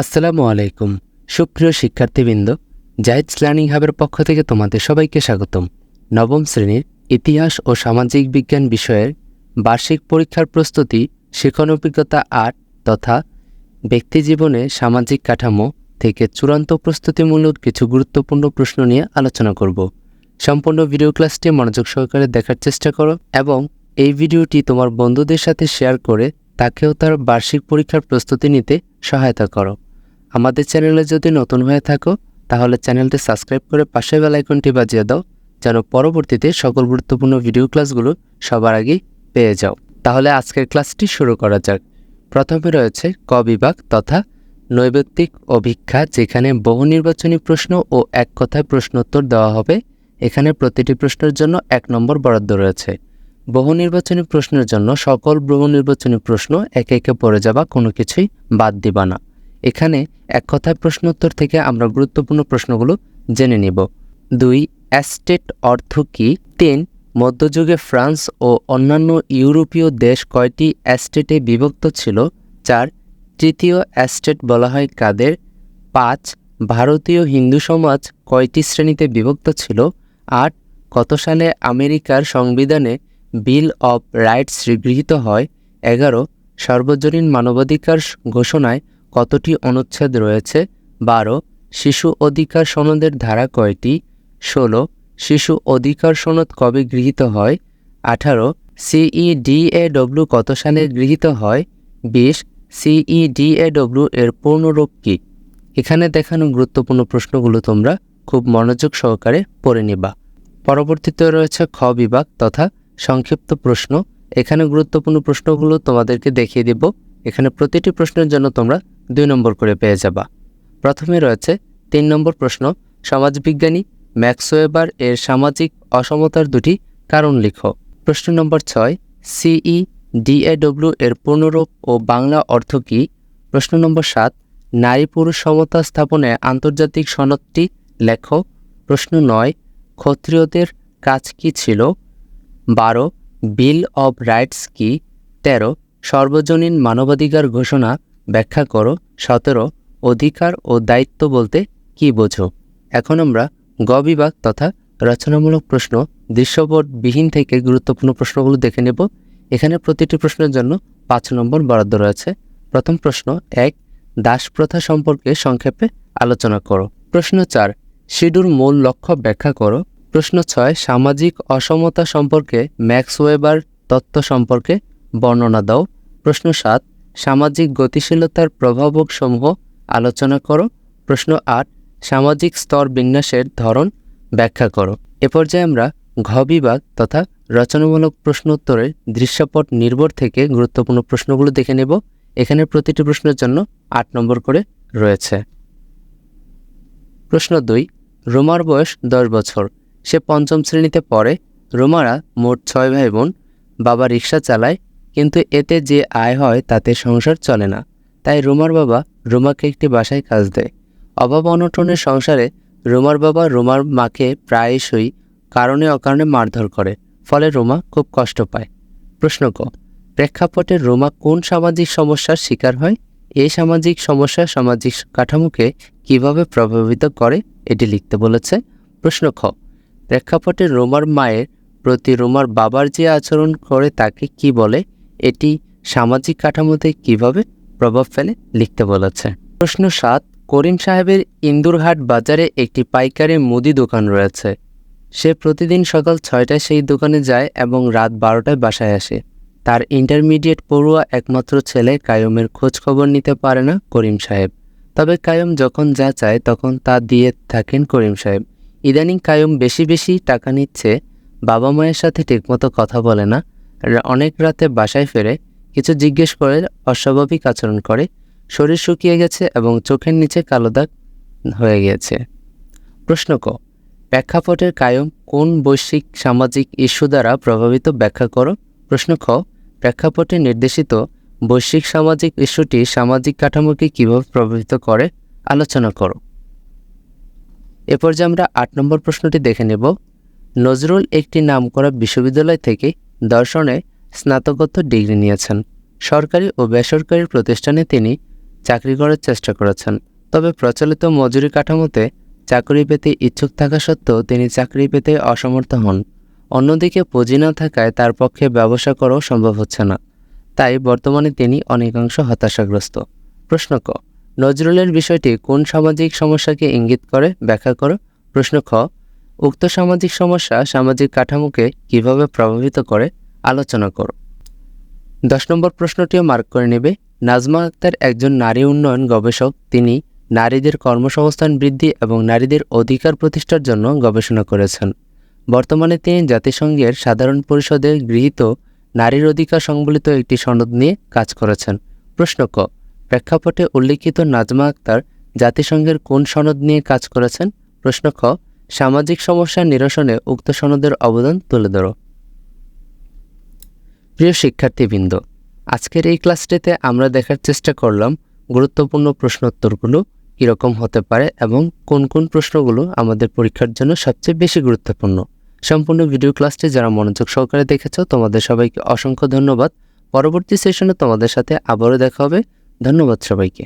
আসসালামু আলাইকুম। সুপ্রিয় শিক্ষার্থীবৃন্দ জাহিদস লার্নিং হাবের পক্ষ থেকে তোমাদের সবাইকে স্বাগতম। নবম শ্রেণির ইতিহাস ও সামাজিক বিজ্ঞান বিষয়ের বার্ষিক পরীক্ষার প্রস্তুতি শিখন অভিজ্ঞতা আট তথা ব্যক্তিজীবনে সামাজিক কাঠামো থেকে চূড়ান্ত প্রস্তুতিমূলক কিছু গুরুত্বপূর্ণ প্রশ্ন নিয়ে আলোচনা করব। সম্পূর্ণ ভিডিও ক্লাসটি মনোযোগ সহকারে দেখার চেষ্টা করো এবং এই ভিডিওটি তোমার বন্ধুদের সাথে শেয়ার করে তাকেও তার বার্ষিক পরীক্ষার প্রস্তুতি নিতে সহায়তা করো। আমাদের চ্যানেলে যদি নতুন হয়ে থাকো, তাহলে চ্যানেলটি সাবস্ক্রাইব করে পাশে বেল আইকনটি বাজিয়ে দাও, যেন পরবর্তীতে সকল গুরুত্বপূর্ণ ভিডিও ক্লাসগুলো সবার আগেই পেয়ে যাও। তাহলে আজকের ক্লাসটি শুরু করা যাক। প্রথমে রয়েছে ক বিভাগ তথা নৈবেত্তিক অভিক্ষা, যেখানে বহু নির্বাচনী প্রশ্ন ও এক কথায় প্রশ্নোত্তর দেওয়া হবে। এখানে প্রতিটি প্রশ্নের জন্য এক নম্বর বরাদ্দ রয়েছে। বহু নির্বাচনী প্রশ্নের জন্য সকল বহু নির্বাচনী প্রশ্ন একে একে পড়ে যাবা, কোনো কিছুই বাদ দিবা না। এখানে এক কথায় প্রশ্নোত্তর থেকে আমরা গুরুত্বপূর্ণ প্রশ্নগুলো জেনে নেব। দুই, অ্যাস্টেট অর্থ কী? তিন, মধ্যযুগে ফ্রান্স ও অন্যান্য ইউরোপীয় দেশ কয়টি অ্যাস্টেটে বিভক্ত ছিল? চার, তৃতীয় অ্যাস্টেট বলা হয় কাদের? পাঁচ, ভারতীয় হিন্দু সমাজ কয়টি শ্রেণীতে বিভক্ত ছিল? আট, কত সালে আমেরিকার সংবিধানে বিল অব রাইটস গৃহীত হয়? এগারো, সর্বজনীন মানবাধিকার ঘোষণায় কতটি অনুচ্ছেদ রয়েছে? বারো, শিশু অধিকার সনদের ধারা কয়টি? ষোলো, শিশু অধিকার সনদ কবে গৃহীত হয়? আঠারো সিইডিএডব্লিউ কত সালে গৃহীত হয়? বিশ সিইডিএডব্লিউ এর পূর্ণরূপ কী? এখানে দেখানো গুরুত্বপূর্ণ প্রশ্নগুলো তোমরা খুব মনোযোগ সহকারে পড়ে নিবা। পরবর্তীতে রয়েছে খ বিভাগ তথা সংক্ষিপ্ত প্রশ্ন। এখানে গুরুত্বপূর্ণ প্রশ্নগুলো তোমাদেরকে দেখিয়ে দিব। এখানে প্রতিটি প্রশ্নের জন্য তোমরা দুই নম্বর করে পেয়ে যাবা। প্রথমে রয়েছে তিন নম্বর প্রশ্ন, সমাজবিজ্ঞানী ম্যাক্সওয়েবার এর সামাজিক অসমতার দুটি কারণ লিখো। প্রশ্ন নম্বর ছয় সিই ডিএডব্লিউ এর পূর্ণরূপ ও বাংলা অর্থ কী? প্রশ্ন নম্বর সাত, নারী পুরুষ সমতা স্থাপনে আন্তর্জাতিক সনদটি লেখো। প্রশ্ন নয়, ক্ষত্রিয়দের কাজ কী ছিল? বারো, বিল অব রাইটস কি? তেরো সর্বজনীন মানবাধিকার ঘোষণা ব্যাখ্যা করো, সতেরো, অধিকার ও দায়িত্ব বলতে কি বোঝো? এখন আমরা গ বিভাগ তথা রচনামূলক প্রশ্ন দৃশ্যপটবিহীন থেকে গুরুত্বপূর্ণ প্রশ্নগুলো দেখে নেব। এখানে প্রতিটি প্রশ্নের জন্য পাঁচ নম্বর বরাদ্দ রয়েছে। প্রথম প্রশ্ন এক, দাস প্রথা সম্পর্কে সংক্ষেপে আলোচনা করো। প্রশ্ন চার শিডুর মূল লক্ষ্য ব্যাখ্যা করো। প্রশ্ন ছয়, সামাজিক অসমতা সম্পর্কে ম্যাক্স ওয়েবার তত্ত্ব সম্পর্কে বর্ণনা দাও। প্রশ্ন সাত, সামাজিক গতিশীলতার প্রভাবকসমূহ আলোচনা করো। প্রশ্ন আট, সামাজিক স্তর বিন্যাসের ধরন ব্যাখ্যা করো। এ পর্যায়ে আমরা ঘ বিভাগ তথা রচনামূলক প্রশ্নোত্তরের দৃশ্যপট নির্ভর থেকে গুরুত্বপূর্ণ প্রশ্নগুলো দেখে নেব। এখানে প্রতিটি প্রশ্নের জন্য আট নম্বর করে রয়েছে। প্রশ্ন দুই, রোমার বয়স দশ বছর। সে পঞ্চম শ্রেণীতে পড়ে। রোমারা মোট ছয় ভাই বোন। বাবা রিক্সা চালায়। কিন্তু এতে যে আয় হয় তাতে সংসার চলে না। তাই রোমার বাবা রোমাকে একটি বাসায় কাজ দেয়। অভাব অনটনের সংসারে রোমার বাবা রোমার মাকে প্রায়শই কারণে অকারণে মারধর করে, ফলে রোমা খুব কষ্ট পায়। প্রশ্ন ক, প্রেক্ষাপটে রোমা কোন সামাজিক সমস্যার শিকার হয়? এই সামাজিক সমস্যা সামাজিক কাঠামোকে কীভাবে প্রভাবিত করে, এটি লিখতে বলেছে। প্রশ্ন খ, প্রেক্ষাপটে রোমার মায়ের প্রতি রোমার বাবার যে আচরণ করে তাকে কি বলে? এটি সামাজিক কাঠামোতে কীভাবে প্রভাব ফেলে লিখতে বলেছে। প্রশ্ন সাত, করিম সাহেবের ইন্দুরহাট বাজারে একটি পাইকারি মুদি দোকান রয়েছে। সে প্রতিদিন সকাল ছয়টায় সেই দোকানে যায় এবং রাত বারোটায় বাসায় আসে। তার ইন্টারমিডিয়েট পড়ুয়া একমাত্র ছেলে কায়ুমের খোঁজ খবর নিতে পারে না করিম সাহেব। তবে কায়ুম যখন যা চায় তখন তা দিয়ে থাকেন করিম সাহেব। ইদানিং কায়ুম বেশি বেশি টাকা নিচ্ছে, বাবা মায়ের সাথে ঠিকমতো কথা বলে না অনেক রাতে বাসায় ফেরে কিছু জিজ্ঞেস করে অস্বাভাবিক আচরণ করে, শরীর শুকিয়ে গেছে এবং চোখের নিচে কালো দাগ হয়ে গিয়েছে। প্রশ্ন ক, প্রেক্ষাপটের কায়ম কোন বৈশ্বিক সামাজিক ইস্যু দ্বারা প্রভাবিত ব্যাখ্যা করো? প্রশ্ন খ প্রেক্ষাপটে নির্দেশিত বৈশ্বিক সামাজিক ইস্যুটি সামাজিক কাঠামোকে কীভাবে প্রভাবিত করে? আলোচনা করো। এ পর্যায়ে আমরা আট নম্বর প্রশ্নটি দেখে নেব। নজরুল একটি নামকরা বিশ্ববিদ্যালয় থেকে দর্শনে স্নাতকোত্তর ডিগ্রি নিয়েছেন। সরকারি ও বেসরকারি প্রতিষ্ঠানে তিনি চাকরি করার চেষ্টা করেছেন। তবে প্রচলিত মজুরি কাঠামোতে চাকরি পেতে ইচ্ছুক থাকা সত্ত্বেও তিনি চাকরি পেতে অসমর্থ হন। অন্যদিকে পুঁজি না থাকায় তার পক্ষে ব্যবসা করাও সম্ভব হচ্ছে না। তাই বর্তমানে তিনি অনেকাংশ হতাশাগ্রস্ত। প্রশ্ন ক, নজরুলের বিষয়টি কোন সামাজিক সমস্যাকে ইঙ্গিত করে? ব্যাখ্যা করো। প্রশ্ন খ উক্ত সামাজিক সমস্যা সামাজিক কাঠামোকে কীভাবে প্রভাবিত করে, আলোচনা করো। দশ নম্বর প্রশ্নটিও মার্ক করে নেবে। নাজমা আক্তার একজন নারী উন্নয়ন গবেষক। তিনি নারীদের কর্মসংস্থান বৃদ্ধি এবং নারীদের অধিকার প্রতিষ্ঠার জন্য গবেষণা করেছেন। বর্তমানে তিনি জাতিসংঘের সাধারণ পরিষদে গৃহীত নারীর অধিকার সংবলিত একটি সনদ নিয়ে কাজ করেছেন। প্রশ্ন ক, প্রেক্ষাপটে উল্লিখিত নাজমা আক্তার জাতিসংঘের কোন সনদ নিয়ে কাজ করেছেন? প্রশ্ন খ সামাজিক সমস্যা নিরসনে উক্ত সনদের অবদান তুলে ধরো। প্রিয় শিক্ষার্থীবৃন্দ, আজকের এই ক্লাসটিতে আমরা দেখার চেষ্টা করলাম গুরুত্বপূর্ণ প্রশ্নোত্তরগুলো কীরকম হতে পারে এবং কোন কোন প্রশ্নগুলো আমাদের পরীক্ষার জন্য সবচেয়ে বেশি গুরুত্বপূর্ণ। সম্পূর্ণ ভিডিও ক্লাসটি যারা মনোযোগ সহকারে দেখেছ, তোমাদের সবাইকে অসংখ্য ধন্যবাদ। পরবর্তী সেশনে তোমাদের সাথে আবারও দেখা হবে। ধন্যবাদ সবাইকে।